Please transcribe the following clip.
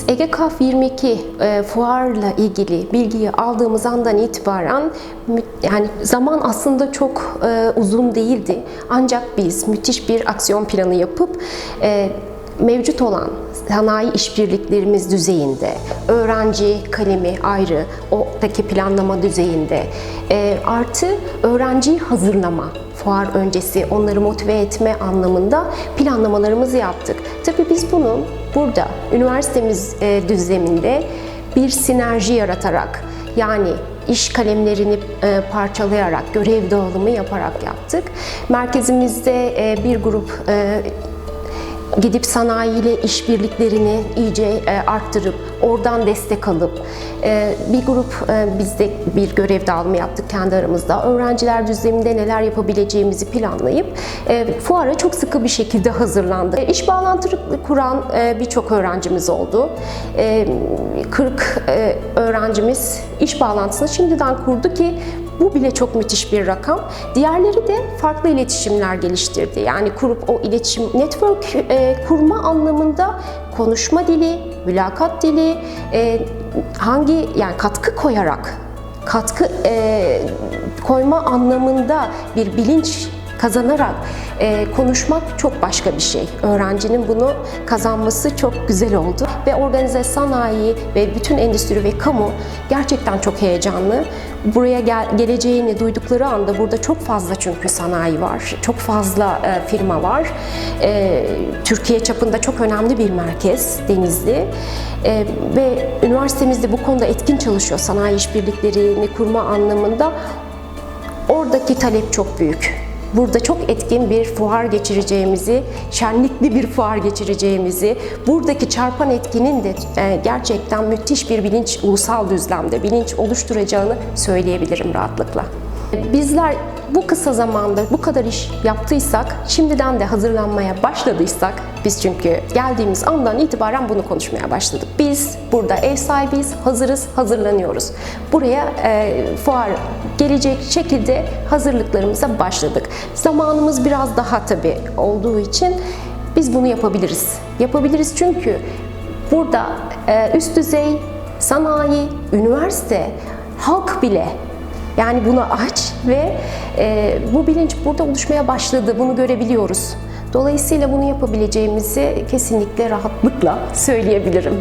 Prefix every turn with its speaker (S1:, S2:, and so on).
S1: Biz Ege Kaf 22 e, fuarla ilgili bilgiyi aldığımız andan itibaren yani zaman aslında çok e, uzun değildi. Ancak biz müthiş bir aksiyon planı yapıp e, mevcut olan sanayi işbirliklerimiz düzeyinde, öğrenci kalemi ayrı, oradaki planlama düzeyinde, e, artı öğrenciyi hazırlama, fuar öncesi onları motive etme anlamında planlamalarımızı yaptık. Tabii biz bunu burada üniversitemiz e, düzleminde bir sinerji yaratarak yani iş kalemlerini e, parçalayarak, görev dağılımı yaparak yaptık. Merkezimizde e, bir grup e, gidip sanayiyle işbirliklerini iyice e, arttırıp oradan destek alıp e, bir grup e, biz de bir görev dağılımı yaptık kendi aramızda. Öğrenciler düzleminde neler yapabileceğimizi planlayıp fuara çok sıkı bir şekilde hazırlandı. İş bağlantısı kuran birçok öğrencimiz oldu. E, 40 e, öğrencimiz iş bağlantısını şimdiden kurdu ki bu bile çok müthiş bir rakam. Diğerleri de farklı iletişimler geliştirdi. Yani kurup o iletişim, network e, kurma anlamında konuşma dili, mülakat dili, e, hangi yani katkı koyarak, katkı e, koyma anlamında bir bilinç kazanarak e, konuşmak çok başka bir şey. Öğrencinin bunu kazanması çok güzel oldu. Ve organize sanayi ve bütün endüstri ve kamu gerçekten çok heyecanlı. Buraya gel, geleceğini duydukları anda burada çok fazla çünkü sanayi var. Çok fazla e, firma var. E, Türkiye çapında çok önemli bir merkez Denizli. E, ve üniversitemizde bu konuda etkin çalışıyor. Sanayi işbirliklerini kurma anlamında Oradaki talep çok büyük. Burada çok etkin bir fuar geçireceğimizi, şenlikli bir fuar geçireceğimizi, buradaki çarpan etkinin de e, gerçekten müthiş bir bilinç, ulusal düzlemde bilinç oluşturacağını söyleyebilirim rahatlıkla. Bizler bu kısa zamanda bu kadar iş yaptıysak, şimdiden de hazırlanmaya başladıysak, biz çünkü geldiğimiz andan itibaren bunu konuşmaya başladık. Biz burada ev sahibiyiz, hazırız, hazırlanıyoruz. Buraya e, fuar gelecek şekilde hazırlıklarımıza başladık. Zamanımız biraz daha tabii olduğu için biz bunu yapabiliriz. Yapabiliriz çünkü burada e, üst düzey sanayi, üniversite, halk bile yani buna aç ve e, bu bilinç burada oluşmaya başladı. Bunu görebiliyoruz. Dolayısıyla bunu yapabileceğimizi kesinlikle rahatlıkla söyleyebilirim.